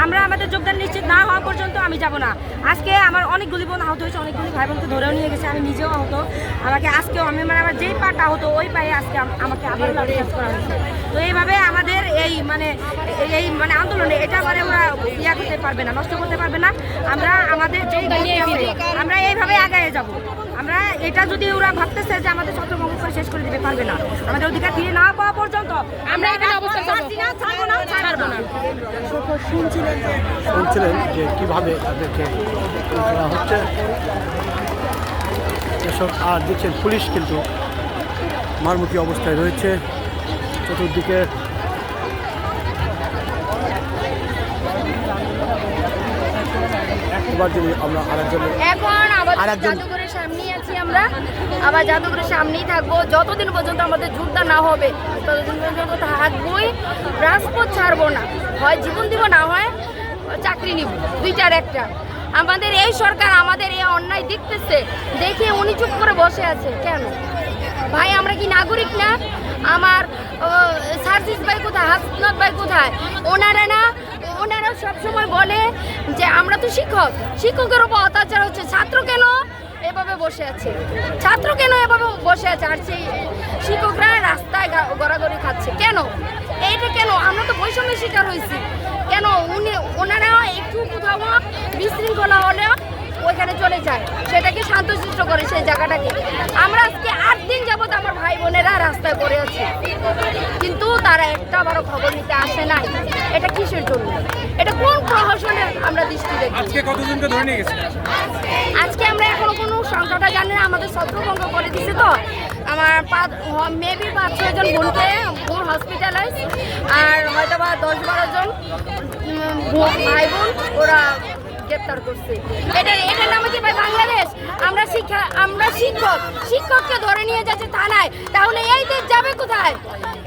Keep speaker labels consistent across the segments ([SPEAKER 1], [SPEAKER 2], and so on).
[SPEAKER 1] আমরা আমাদের যোগদান নিশ্চিত না হওয়া পর্যন্ত আমি যাব না। আজকে আমার অনেকগুলি বোন আহত হয়েছে অনেকগুলি ভাই বোনকে ধরেও নিয়ে গেছে আমি নিজেও আহত। আমাকে আজকেও আমি মানে আমার যেই পাটা আহত ওই পায়ে আজকে আমাকে আবার করা হয়েছে। তো এইভাবে আমাদের এই মানে এই- এই মানে আন্দোলনে এটা মানে ওরা ইয়া করতে পারবে না নষ্ট করতে পারবে না। আমরা আমাদের যেই আমরা এইভাবে আগায় যাব। আমরা এটা যদি ওরা ভাবতেছে যে আমাদের ছত্রভঙ্গ করে শেষ করে দিতে পারবে না আমাদের অধিকার ফিরে না পাওয়া পর্যন্ত আমরা এখানে অবস্থান না ছাড়বো না ছাড়বো না।
[SPEAKER 2] শুনছিলেন যে কীভাবে তাদেরকে হচ্ছে? এসব আর দেখছেন পুলিশ কিন্তু মারমুখী অবস্থায় রয়েছে। চতুর্দিকে এবার যদি আমরা আরেকজন
[SPEAKER 3] এখন
[SPEAKER 2] আরেকজন-
[SPEAKER 3] জাদুঘরের সামনেই আছি আমরা। আবার জাদুঘরের সামনেই থাকব। যতদিন পর্যন্ত আমাদের যুদ্ধটা না হবে ততদিন পর্যন্ত থাকবোই। রাজপথ ছাড়বো না। হয় জীবন দিব না হয় চাকরি নিব। দুইটার একটা। আমাদের এই সরকার আমাদের এই অন্যায় দেখতেছে। দেখে উনি চুপ করে বসে আছে। কেন? ভাই আমরা কি নাগরিক না? আমার সার্জিস ভাই কোথায়? হাসনাত ভাই কোথায়? ওনারা না ওনারা সবসময় বলে যে আমরা তো শিক্ষক, শিক্ষকের উপর অত্যাচার হচ্ছে। ছাত্র কেন এভাবে বসে আছে? ছাত্র কেন এভাবে বসে আছে? আর সেই শিক্ষকরা রাস্তায় গড়াগড়ি খাচ্ছে। কেন? এইটা কেন? আমরা তো বৈষম্যের শিকার হয়েছি। কেন? উনি ওনারা একটু কোথাও বিশৃঙ্খলা হলেও ওইখানে চলে যায়। সেটাকে শান্তশিষ্ট করে সেই জায়গাটাকে। আমরা আজকে আট দিন যাবত আমার ভাই বোনেরা রাস্তায় পড়ে আছে। কিন্তু তারা একটা বড় খবর নিতে আসে নাই। এটা কিসের জন্য? এটা কোন প্রহসনে আমরা দৃষ্টি দেখি
[SPEAKER 4] আজকে কতজনকে ধরে নিয়ে গেছে?
[SPEAKER 3] আজকে আমরা এখনও কোনো সংখ্যাটা জানি না, আমাদের ছত্রভঙ্গ করে দিছে তো। আমার মেবি পাঁচ ছয়জন বোনকে বোন হসপিটালাইজ আর হয়তো বা দশ বারো জন ভাই বোন, ওরা গ্রেপ্তার করছে। এটা, এটার নামে কি ভাই বাংলাদেশ। আমরা শিক্ষা, আমরা শিক্ষক, শিক্ষককে ধরে নিয়ে যাচ্ছে থানায়। তাহলে এই দেশ যাবে কোথায়?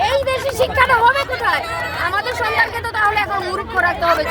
[SPEAKER 3] এই দেশে শিক্ষাটা হবে কোথায়? আমাদের সন্তানকে তো তাহলে এখন মূর্খ রাখতে হবে।